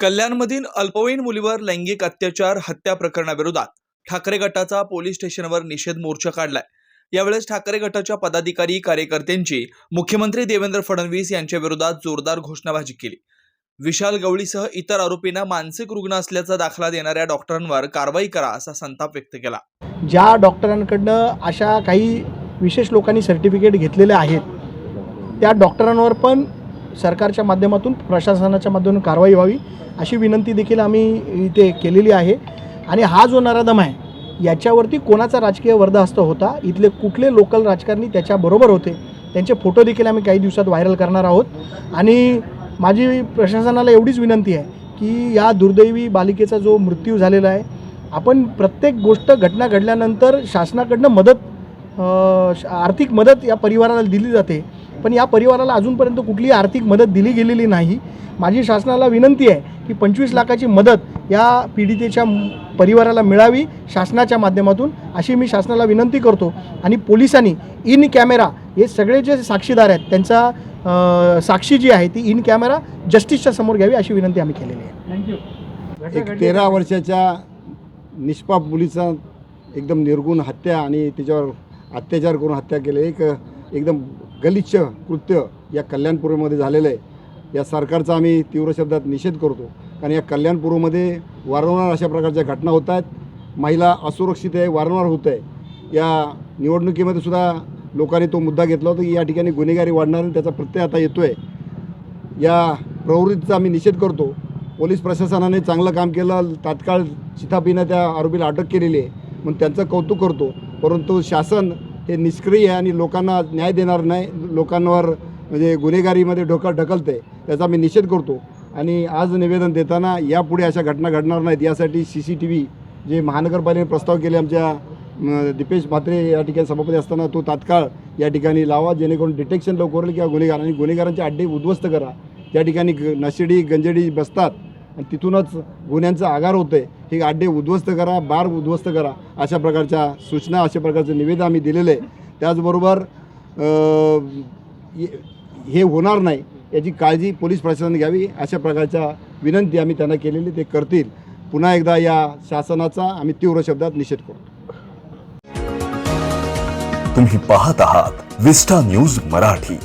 कल्याणमधील अल्पवयीन मुलीवर लैंगिक अत्याचार हत्या प्रकरणाविरोधात ठाकरे गटाचा पोलीस स्टेशनवर निषेध मोर्चा काढलाय. यावेळेस ठाकरे गटाच्या पदाधिकारी कार्यकर्त्यांची मुख्यमंत्री देवेंद्र फडणवीस यांच्या विरोधात जोरदार घोषणाबाजी केली. विशाल गवळीसह इतर आरोपींना मानसिक रुग्ण असल्याचा दाखला देणाऱ्या डॉक्टरांवर कारवाई करा असा संताप व्यक्त केला. ज्या डॉक्टरांकडनं अशा काही विशेष लोकांनी सर्टिफिकेट घेतलेले आहेत त्या डॉक्टरांवर पण सरकारच्या माध्यमातून प्रशासनाच्या माध्यमातून कारवाई व्हावी अशी विनंती देखील आम्ही इथे केलेली आहे. आणि हा जो नराधम आहे याच्यावरती कोणाचा राजकीय वर्धहस्त होता इथले कुठले लोकल राजकारणी त्याच्याबरोबर होते त्यांचे फोटो देखील आम्ही काही दिवसात व्हायरल करणार आहोत. आणि माझी प्रशासनाला एवढीच विनंती आहे की या दुर्दैवी बालिकेचा जो मृत्यू झालेला आहे आपण प्रत्येक गोष्ट घटना घडल्यानंतर शासनाकडनं मदत श- आर्थिक मदत या परिवाराला दिली जाते. पण या परिवाराला अजूनपर्यंत कुठलीही आर्थिक मदत दिली गेलेली नाही. माझी शासनाला विनंती आहे की पंचवीस लाखाची मदत या पीडितेच्या परिवाराला मिळावी शासनाच्या माध्यमातून अशी मी शासनाला विनंती करतो. आणि पोलिसांनी इन कॅमेरा हे सगळे जे साक्षीदार आहेत त्यांचा साक्षी जी आहे ती इन कॅमेरा जस्टिसच्या समोर घ्यावी अशी विनंती आम्ही केलेली आहे. एक तेरा वर्षाच्या निष्पाप मुलीचा एकदम निर्गुण हत्या आणि तिच्यावर अत्याचार करून हत्या केले. एक एकदम गलिच्छ कृत्य या कल्याणपूर्वमध्ये झालेलं आहे. या सरकारचा आम्ही तीव्र शब्दात निषेध करतो. कारण या कल्याणपूर्वमध्ये वारंवार अशा प्रकारच्या घटना होत आहेत. महिला असुरक्षित आहे वारंवार होत आहे. या निवडणुकीमध्ये सुद्धा लोकांनी तो मुद्दा घेतला होता की या ठिकाणी गुन्हेगारी वाढणार आणि त्याचा प्रत्यय आता येतो आहे या प्रवृत्तीचा आम्ही निषेध करतो. पोलीस प्रशासनाने चांगलं काम केलं. तात्काळ चिथापीनं त्या आरोपीला अटक केलेली आहे. म्हणून त्यांचं कौतुक करतो. परंतु शासन हे निष्क्रिय आहे आणि लोकांना न्याय देणार नाही लोकांवर म्हणजे गुन्हेगारीमध्ये ढोका ढकलते त्याचा मी निषेध करतो. आणि आज निवेदन देताना यापुढे अशा घटना घडणार नाहीत यासाठी C C T V J महानगरपालिकेने प्रस्ताव केले आमच्या दीपेश म्हात्रे या ठिकाणी सभापती असताना तो तात्काळ या ठिकाणी लावा जेणेकरून डिटेक्शन लवकर होईल किंवा गुन्हेगार आणि गुन्हेगारांचे अड्डे उद्ध्वस्त करा. या ठिकाणी ग- नशेडी गंजेडी बसतात. आणि तिथूनच गुन्ह्यांचं आगार होतं आहे हे अड्डे उद्ध्वस्त करा बार उद्ध्वस्त करा अशा प्रकारच्या सूचना अशा प्रकारचे निवेदन आम्ही दिलेलं आहे. त्याचबरोबर हे- होणार नाही याची काळजी पोलीस प्रशासनाने घ्यावी अशा प्रकारच्या विनंती आम्ही त्यांना केलेली ते करतील. पुन्हा एकदा या शासनाचा आम्ही तीव्र शब्दात निषेध करू तुम्ही पाहत आहात विस्टा न्यूज मराठी.